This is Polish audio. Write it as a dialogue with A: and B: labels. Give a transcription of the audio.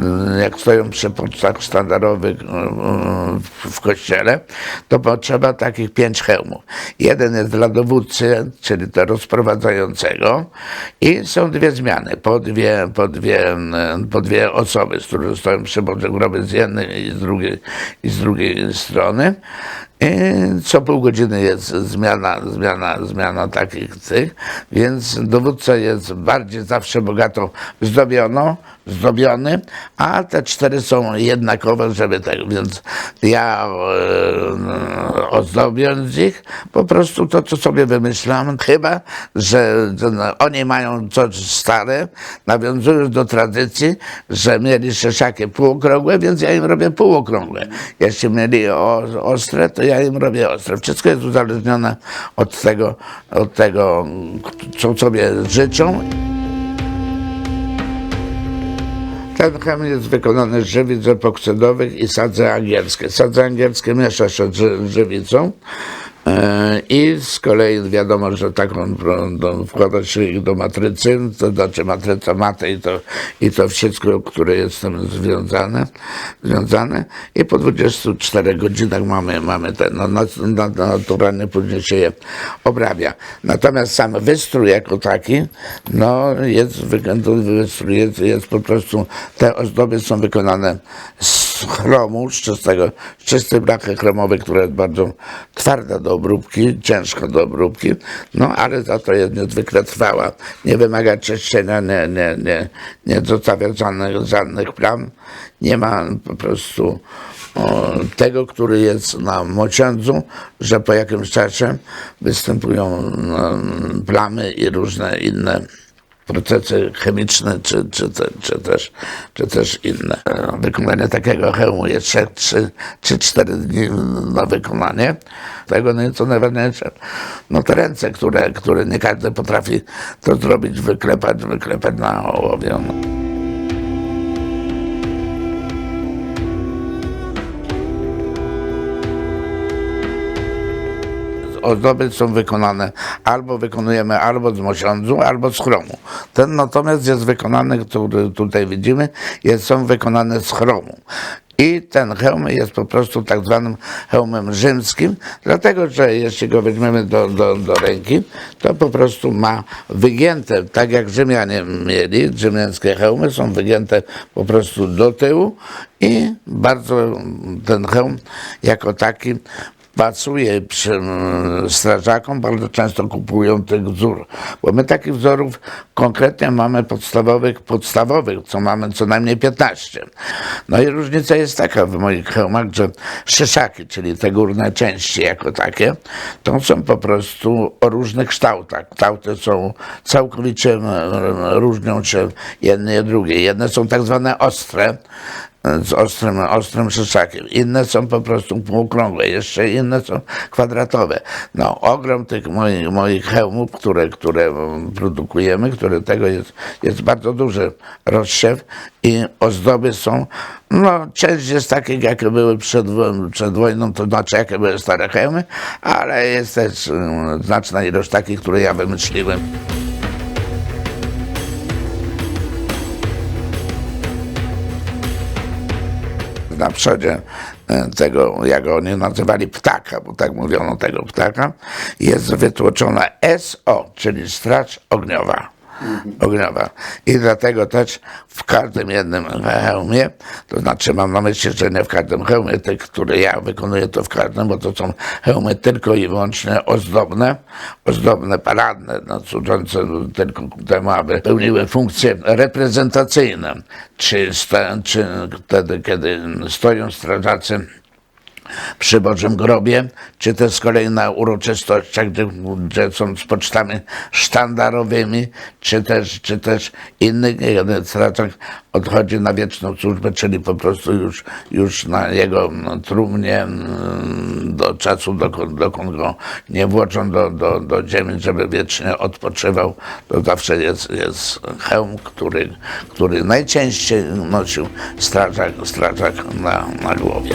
A: y, jak stoją przy pocztach sztandarowych y, y, w kościele, to potrzeba takich pięć hełmów. Jeden jest dla dowódcy, czyli to rozprowadzającego i są dwie zmiany, po dwie, po dwie, po dwie osoby, z których stoją przy grobie z jednej i z drugiej, i z drugiej strony. I co pół godziny jest zmiana, zmiana, zmiana takich tych, więc dowódca jest bardziej zawsze bogato zdobiono, zdobiony, a te cztery są jednakowe, żeby tak, więc ja e, ozdobiąc ich, po prostu to, co sobie wymyślam, chyba, że, no, oni mają coś stare, nawiązując do tradycji, że mieli szeszaki półokrągłe, więc ja im robię półokrągłe. Jeśli mieli o, ostre, to ja im robię ostre. Wszystko jest uzależnione od tego, od tego co sobie życzą. Ten chem jest wykonany z żywic epoksydowych i sadzy angielskie. Sadzy angielskie miesza się z ży- żywicą i z kolei wiadomo, że taką pro- do, wkłada się ich do matrycy, to znaczy matryca maty i to, i to wszystko, które jest z tym związane, związane i po 24 godzinach mamy, mamy ten, no, na, naturalnie później się je obrabia. Natomiast sam wystrój jako taki, no jest, wystrój jest, jest po prostu, te ozdoby są wykonane z chromu, z czystego, z czystej blachy chromowej, która jest bardzo twarda do obróbki, ciężka do obróbki, no ale za to jest niezwykle trwała. Nie wymaga czyszczenia, nie, nie, nie, nie zostawia żadnych, żadnych plam. Nie ma po prostu o, tego, który jest na mociądzu, że po jakimś czasie występują no, plamy i różne inne procesy chemiczne, czy, czy, te, czy, też, czy też inne. Wykonanie takiego hełmu jest 3-4 dni na wykonanie. Tego no i co najważniejsze, no te ręce, które, które nie każdy potrafi to zrobić, wyklepać, wyklepać na ołowie. Ozdoby są wykonane albo wykonujemy albo z mosiądzu, albo z chromu. Ten natomiast jest wykonany, który tutaj widzimy, jest, są wykonane z chromu. I ten hełm jest po prostu tak zwanym hełmem rzymskim, dlatego że jeśli go weźmiemy do, do, do ręki, to po prostu ma wygięte, tak jak Rzymianie mieli, rzymiańskie hełmy są wygięte po prostu do tyłu i bardzo ten hełm jako taki pasuje przy strażakom, bardzo często kupują tych wzór, bo my takich wzorów konkretnie mamy podstawowych, podstawowych, co mamy co najmniej 15. No i różnica jest taka w moich hełmach, że szyszaki, czyli te górne części jako takie, to są po prostu o różnych kształtach. Kształty są całkowicie mm, różnią się jedne od drugie. Jedne są tak zwane ostre, z ostrym, ostrym szyszakiem. Inne są po prostu półokrągłe, jeszcze inne są kwadratowe. No, ogrom tych moich, moich hełmów, które, które produkujemy, które tego jest, jest bardzo duży rozsiew i ozdoby są, no, część jest takich, jakie były przed, przed wojną, to znaczy, jakie były stare hełmy, ale jest też mm, znaczna ilość takich, które ja wymyśliłem. Na przodzie e, tego, jak oni nazywali ptaka, bo tak mówiono tego ptaka, jest wytłoczona SO, czyli Straż Ogniowa. Ogniowa. I dlatego też w każdym jednym hełmie, to znaczy mam na myśli, że nie w każdym hełmie, tych, które ja wykonuję, to w każdym, bo to są hełmy tylko i wyłącznie ozdobne, ozdobne, paradne, no, służące tylko temu, aby pełniły funkcje reprezentacyjne. Czy, czy wtedy, kiedy stoją strażacy przy Bożym Grobie, czy też z kolei na uroczystościach, gdzie, są z pocztami sztandarowymi, czy też, czy też innych, strażak odchodzi na wieczną służbę, czyli po prostu już, już na jego no, trumnie mm, do czasu, dokąd, dokąd go nie włożą do, do, do ziemi, żeby wiecznie odpoczywał, to zawsze jest, jest hełm, który, który najczęściej nosił strażak, strażak na, na głowie.